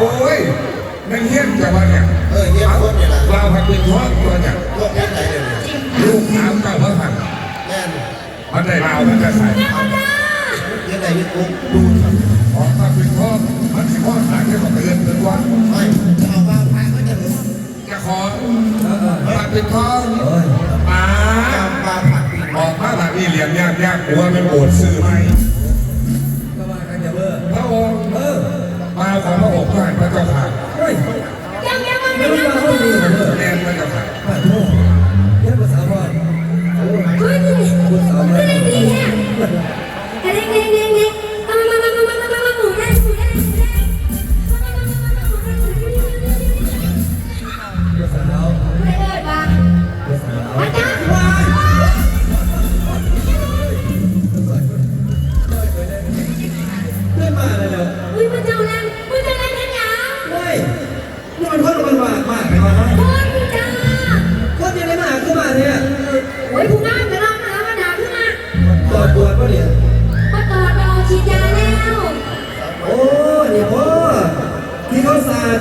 โอ้ยนั่นเฮี้ยนจะว่าเนี่ยเออเยี่ยมคนเนี่ยละเราพักเป็นท้องตัวเนี่ยพวกนี้ไหนเลยลูกสาวเก่าเมื่อพันแม่นมันได้เรามันจะใส่ยังไงพี่ปุ๊กดูครับออกมาเป็นท้องมันสิพ่อสายแค่มาเตือนเป็นวันไม่จะเอาวางพระก็จะรู้จะขอมาเป็นท้องป้าตามปลาผักปีออกมาแบบนี้เหลี่ยมยากยากกลัวมันโอดซื้อไหม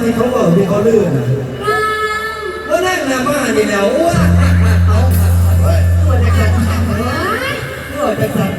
ที่เขาบอกที่เขาลื่นอะรามก็นั่งหน้าบ้านนี่แหละว้าเอาเฮ้ยตัวจะขัดเฮ้ยตัวจะขัดบ้าน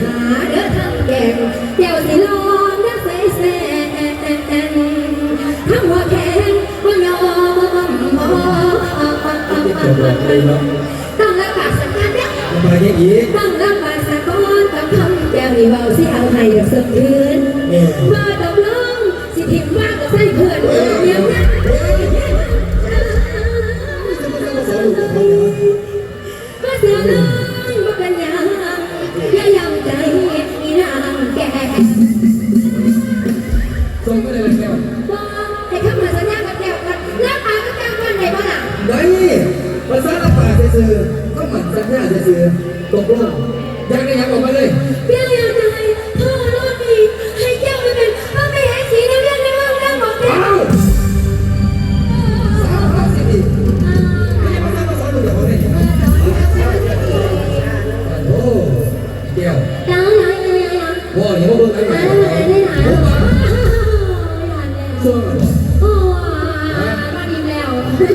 หาเด้อทำแก่งแก้วสิลองเด้อใส่แสนทั้งหัวแข็งบ่ยอมบ่ติดตัวบอกเลยเนาะต้องรักษาสัญญาเด้อทำไมยังอีกต้องรักษาสะก้อนกับคำแก้วนี่เบาสิเอาให้เด้อเสมคืนเนี่ยมาตกลงสิทิมว่างกับใส่เพื่อนเดี๋ยวนะ ว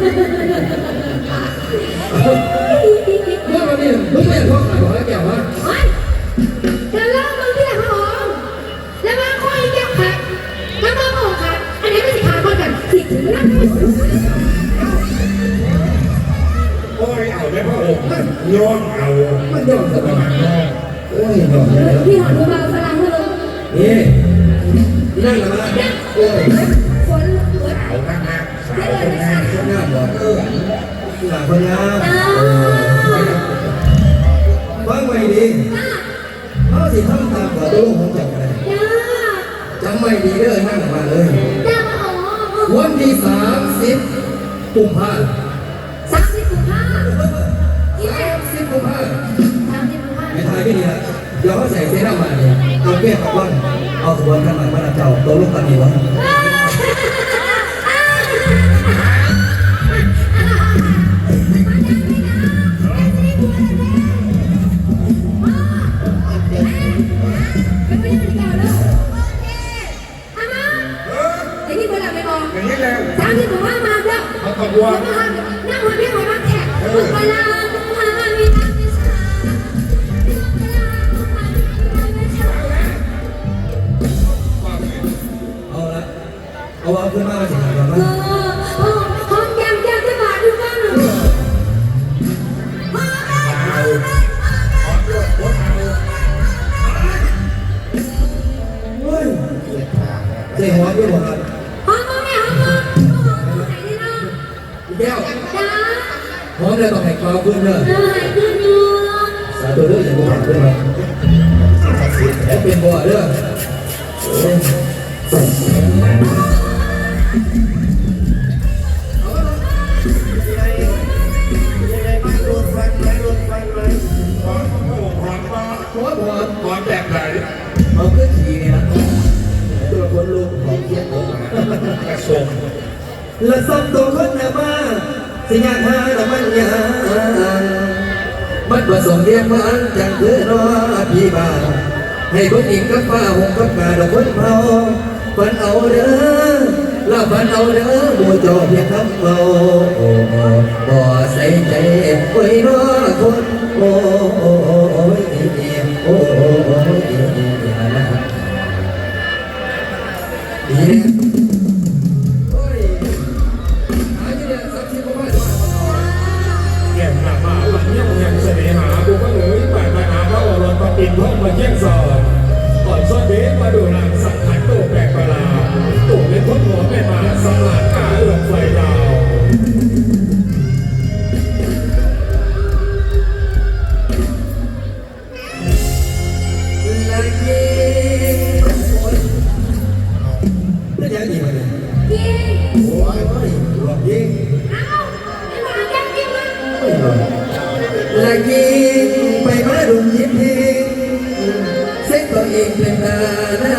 ว่าวันนี้มึงไม่อยากทอขายบอกแล้วแกววะจะเล่ามึงที่หนพระองแล้วมาคอยแก้วขัดแล้วมาโง่ขัดอันนี้ไม่สิขาคนกันสิถึงนั่นโอ้ยเอาได้พระองค์ย้อนเอามันยอมสบายโอ้ยยอมแล้วพี่หอดูเบาพลังเลยนี่นั่งละมาโอ้ย คนงานคนงานบอเออหลังคนานฟังไว้ดีเขาสิทำตามขอตัวลูกของจังเลยนใหม่ดีเด้อนั่งมาเลย วันที่สามสิบกุมภาสามสิบกุมภาสามสิบกุมภาไม่ทายพี่นี่ละเดี๋ยวเขาใส่เสื้อหน้ามาเนี่ยเอาเปี้ยกับวันเอาขบวนกันหลังมาเจ้าตัวลูกตันดีวะ วง ด้วยนะศักดิ์สิทธิ์และเป็นบ่อเด้อหัวหัวหัวแบบไหนเอาเพื่อขี่เนี่ยตัวคนลูกของเกียรติกระทรวงละซ้ำตัวคนหน้ามาสิญญาณหาละมันยา มันผสงเรียงเมาองจังคือรอพี่บาให้คนอิกกับฟ้าหงกับมาดอกคนเผาฝันเอาเด้อล้ฝันเอาเด้อบูอจเพียงคำเบาโอ้บ่ใส่ใจไว้รอคนโอ้ ดุมยิบเพลงเส้ตัวเองเป็นตาหน้า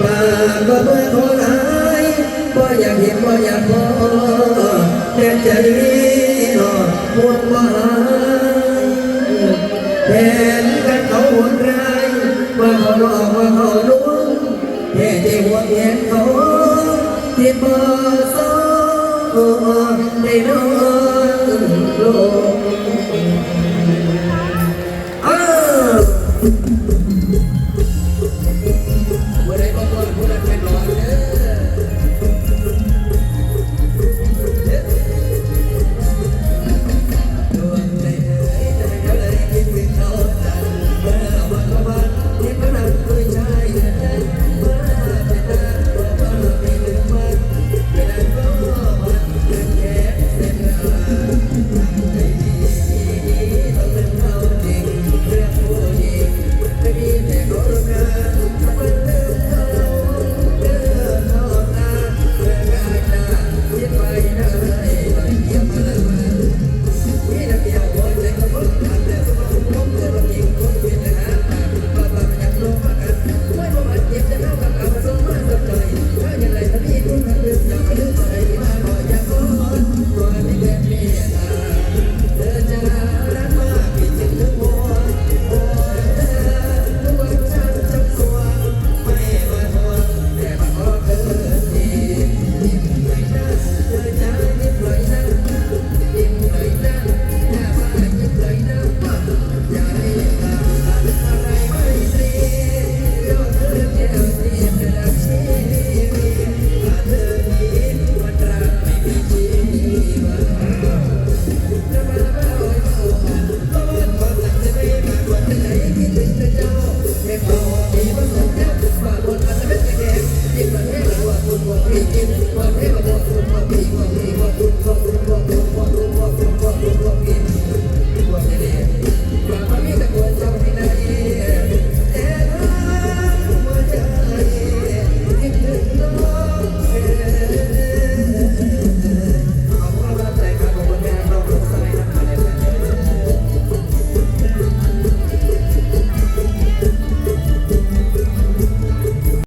ปากก็เพื่อขอหายบ่อยากเห็นบ่อยากพอแต่ใจนอปวดว่หายแทนกันเขาหัวใจว่าเขาหลอกว่าเขาลวงแค่ใจหัวแขนเขาที่บ่ซ้อได้นอน